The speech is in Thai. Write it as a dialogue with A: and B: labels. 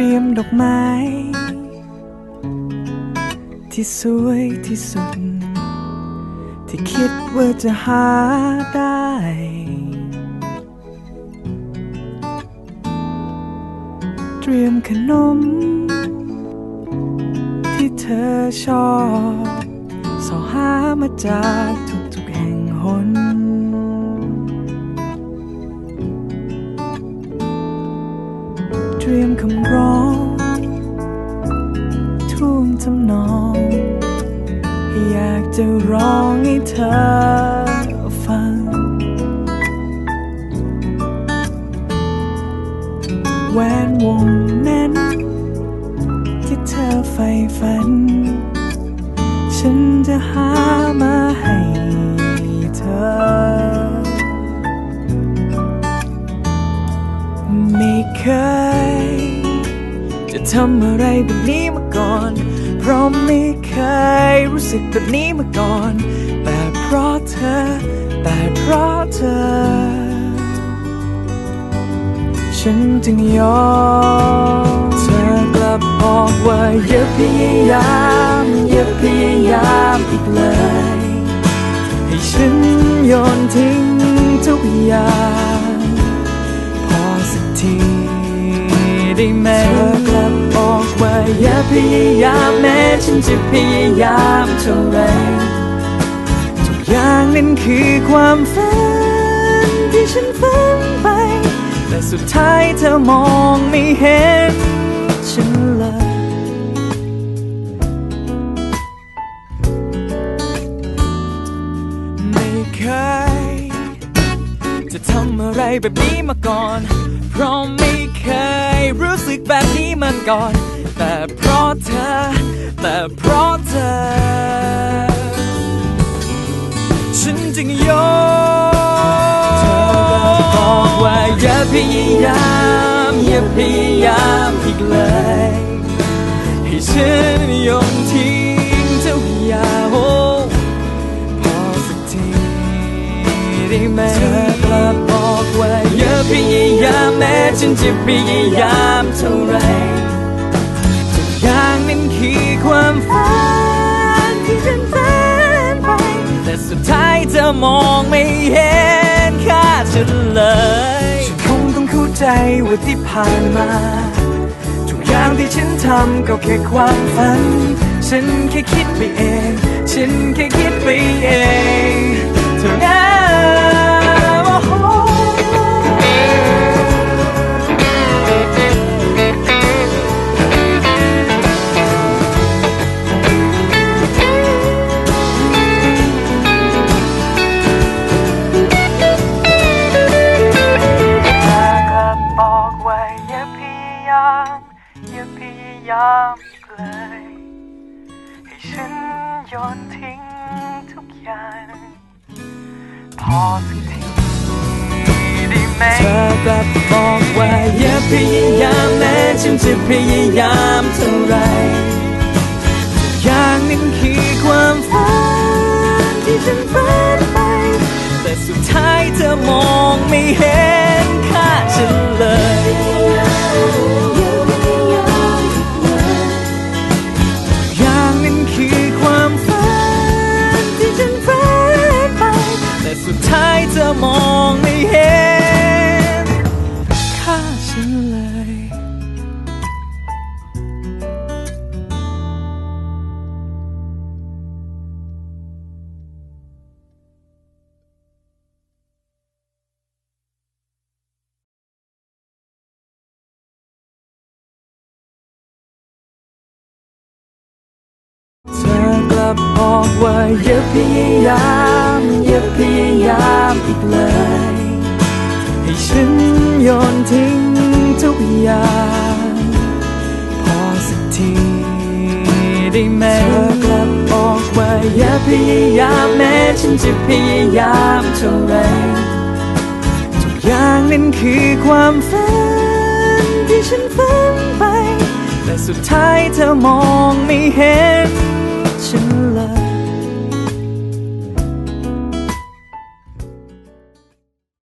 A: รียมดอกไม้ ที่สวยที่สุด ที่คิดว่าจะหาได้ เตรียมขนม ที่เธอชอบสอหามาจากทุกๆแห่งหน รียมคำร้องท่วงทำนอง อยากจะร้องให้เธอฟัง แหวนวงนั้น ที่เธอใฝ่ฝัน ฉันจะหามาให้เธอ ไม่เคย ทำอะไรแบบนี้มาก่อน เพราะไม่เคยรู้สึกแบบนี้มาก่อน แต่เพราะเธอ แต่เพราะเธอ ฉันจึงยอมเธอกลับบอกว่าอย่าพยายามอย่าพยายามอีกเลย ให้ฉันโยนทิ้งทุกอย่างพอสักทีได้ไหม อย่าพยายามแม้ฉันจะพยายามเท่าไรทุกอย่างนั้นคือความฝันที่ฉันฝันไป แต่สุดท้ายเธอมองไม่เห็นฉันเลยไม่เคยจะทำอะไรแบบนี้มาก่อน เพราะไม่เคยรู้สึกแบบนี้มาก่อน แต่เพราะเธอ แต่เพราะเธอ ฉันจึงยอมเธอก็บอกว่าอย่าพยายาม อย่าพยายามอีกเลย ให้ฉันยอมทิ้งเจ้าอย่าโอพอสักทีได้ไหมเธอกลับบอกว่าอย่าพยายามแม้ฉันจะพยายามเท่าไร ทางนั้นคือความฝันที่ฉันฝันไป แต่สุดท้ายเธอมองไม่เห็นค่าฉันเลยฉันคงต้องเข้าใจว่าที่ผ่านมา ทุกอย่างที่ฉันทำก็แค่ความฝัน ฉันแค่คิดไปเอง ฉันแค่คิดไปเองเท่านั้น ยายามอีกเลยให้ฉันโยนทิ้งทุกอย่าง พอสักทีได้ไหมเธอกลับบอกว่าอย่าพยายามแม้ฉันจะพยายามเท่าไรอย่างนั้นคือความฝันที่ฉันฝันไป แต่สุดท้ายเธอมองไม่เห็น กับบอกว่าอย่าพยายามอย่าพยายามอีกเลย ให้ฉันโยนทิ้งทุกอย่างพอสักทีได้ไหมเธอกลับบอกว่าอย่าพยายามแม้ฉันจะพยายามเท่าไรทุกอย่างนั้นคือความฝันที่ฉันฝันไป แต่สุดท้ายเธอมองไม่เห็นฉัน